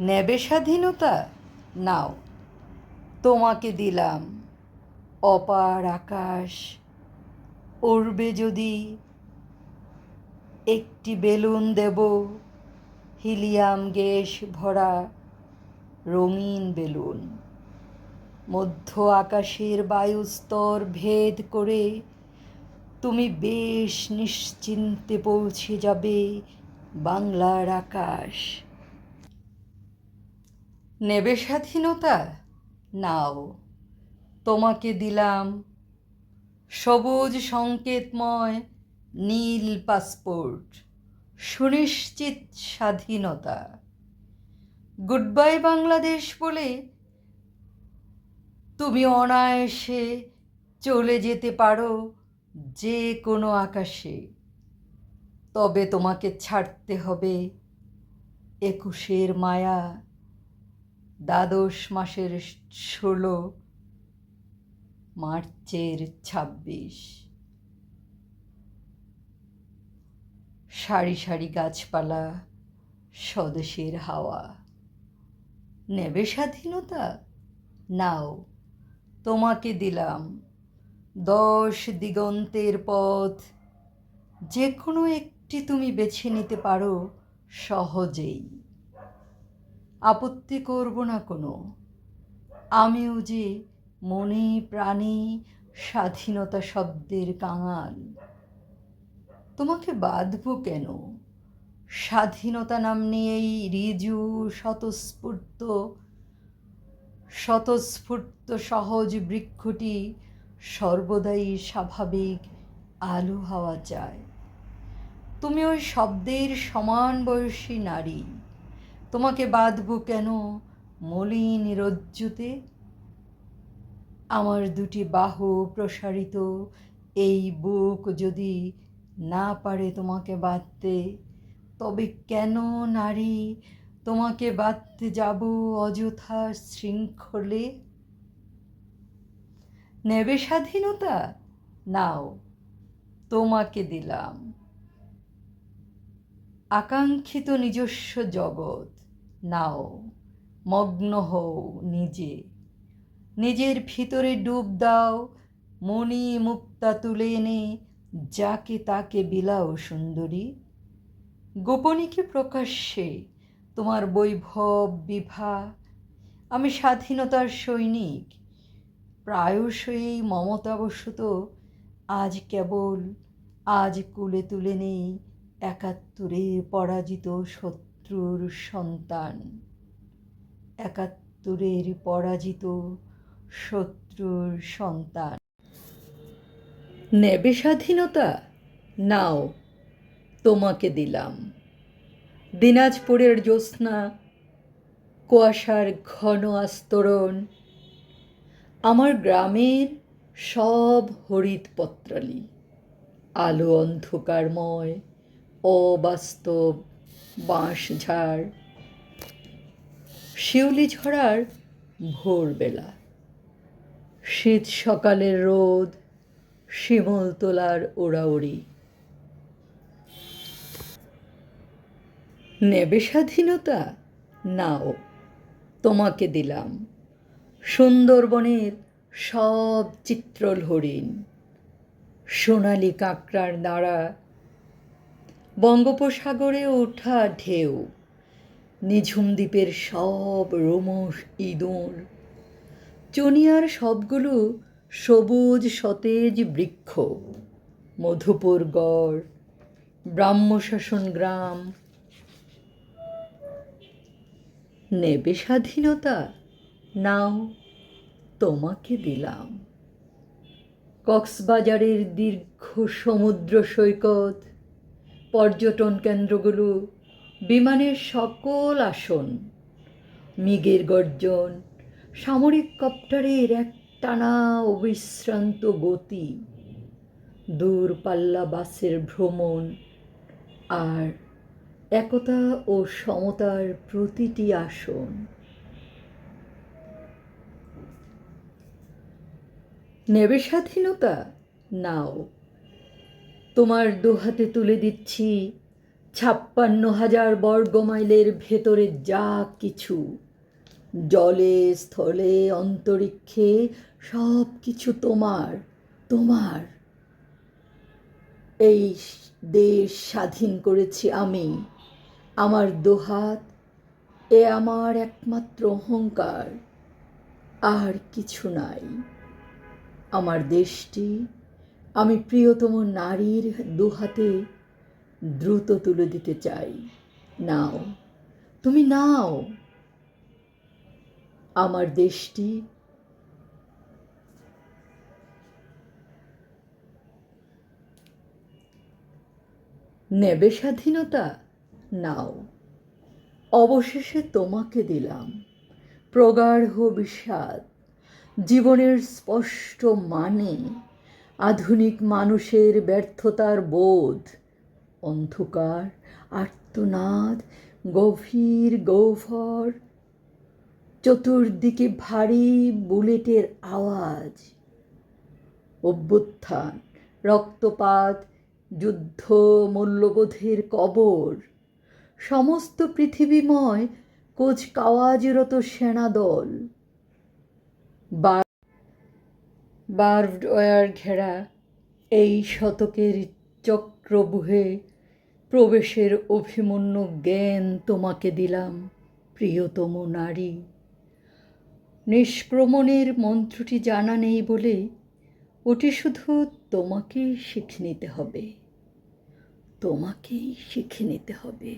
নেবে স্বাধীনতা? নাও, তোমাকে দিলাম অপার আকাশ। উড়বে যদি একটি বেলুন দেব, হিলিয়াম গ্যাস ভরা রঙিন বেলুন। মধ্য আকাশের বায়ুস্তর ভেদ করে তুমি বেশ নিশ্চিন্তে পৌঁছে যাবে বাংলার আকাশ। নেবে স্বাধীনতা? নাও, তোমাকে দিলাম সবুজ সংকেতময় নীল পাসপোর্ট। সুনিশ্চিত স্বাধীনতা। গুড বাই বাংলাদেশ বলে তুমি অনায়াসে চলে যেতে পারো যে কোনো আকাশে। তবে তোমাকে ছাড়তে হবে একুশের মায়া। দ্বাদশ মাসের ষোলো মার্চের ছাব্বিশ। সারি সারি গাছপালা, স্বদেশের হাওয়া। নেবে স্বাধীনতা? নাও, তোমাকে দিলাম দশ দিগন্তের পথ। যে কোনো একটি তুমি বেছে নিতে পারো সহজেই। আপত্তি করব না কোনো। আমিও যে মনে প্রাণে স্বাধীনতা শব্দের কাঙাল, তোমাকে বাঁধব কেন? স্বাধীনতা নাম নিয়েই রিজু স্বতঃস্ফূর্ত স্বতঃস্ফূর্ত সহজ বৃক্ষটি সর্বদাই স্বাভাবিক আলো হাওয়া চায়। তুমি ওই শব্দের সমান বয়সী নারী তোমাকে বাঁধব কেন? মলিন রজ্জুতে। আমার দুটি বাহু প্রসারিত। এই বুক যদি না পারে তোমাকে বাঁধতে, তবে কেন নারী? তোমাকে বাঁধতে যাব অযথা শৃঙ্খলে। নেবে স্বাধীনতা? নাও, তোমাকে দিলাম। আকাঙ্ক্ষিত নিজস্ব জগৎ। নাও, মগ্ন হও নিজে। নিজের ভিতরে ডুব দাও মণি মুক্তা তুলে এনে, যাকে তাকে বিলাও সুন্দরী। গোপনীকে প্রকাশ্যে তোমার বৈভব বিভা? আমি স্বাধীনতার সৈনিক, প্রায়শই মমতাবশত আজ কেবল, আজ কুলে তুলে নেই একাত্তরে পরাজিত শত্রুর সন্তান। একাত্তরের পরাজিত শত্রুর সন্তান। নেবে স্বাধীনতা? নাও, তোমাকে দিলাম। দিনাজপুরের জ্যোৎস্না, কুয়াশার ঘন আস্তরণ, আমার গ্রামের সব হরিত পত্রালি আলো অন্ধকারময়, অবাস্তব বাঁশঝাড় শিউলি ঝরার ভোরবেলা। শীত সকালের রোদ, শিমল তোলার ওড়াউড়ি নেবে স্বাধীনতা? নাও, তোমাকে দিলাম। সুন্দরবনের সব চিত্রল হরিণ। সোনালি কাঁকড়ার নাড়া বঙ্গোপসাগরে ওঠা ঢেউ, নিঝুম দ্বীপের সব রোমস ইঁদুর, চনিয়ার সবগুলো সবুজ সতেজ বৃক্ষ, মধুপুর গড়, ব্রাহ্মশাসন গ্রাম। নেবে স্বাধীনতা, নাও তোমাকে দিলাম। কক্সবাজারের দীর্ঘ সমুদ্র সৈকত পর্যটন কেন্দ্রগুলো, বিমানের সকল আসন, মিগের গর্জন, সামরিক কপ্টারের এক টানা অবিশ্রান্ত গতি দূরপাল্লা বাসের ভ্রমণ আর একতা ও সমতার প্রতিটি আসন। নেবে স্বাধীনতা? নাও। তোমার দুহাতে তুলে দিচ্ছি ছাপ্পান্ন হাজার বর্গমাইলের ভেতরে যা কিছু। জলে, স্থলে, অন্তরিক্ষে সব কিছু তোমার তোমার। এই দেশ স্বাধীন করেছি আমি, আমার দোহাত, এ আমার একমাত্র অহংকার। আর কিছু নাই। আমার দেশটি আমি প্রিয়তম নারীর দুহাতে দ্রুত তুলে দিতে চাই। নাও, তুমি নাও। আমার দেশটি নেবে স্বাধীনতা। নাও, অবশেষে তোমাকে দিলাম প্রগাঢ় বিষাদ জীবনের স্পষ্ট মানে আধুনিক মানুষের ব্যর্থতার বোধ। অন্ধকার, আর্তনাদ, গভীর গৌভর, চতুর্দিকে ভারী বুলেটের আওয়াজ। অভ্যুত্থান, রক্তপাত, যুদ্ধ মূল্যবোধের কবর। সমস্ত পৃথিবীময় কোচকাওয়াজরত সেনাদল। বার্ভড ওয়ার ঘেরা এই শতকের চক্রবুহে প্রবেশের অভিমন্যু জ্ঞান তোমাকে দিলাম, প্রিয়তম নারী। নিষ্ক্রমণের মন্ত্রটি জানা নেই বলে ওটি শুধু তোমাকেই শিখে নিতে হবে, তোমাকেই শিখে নিতে হবে।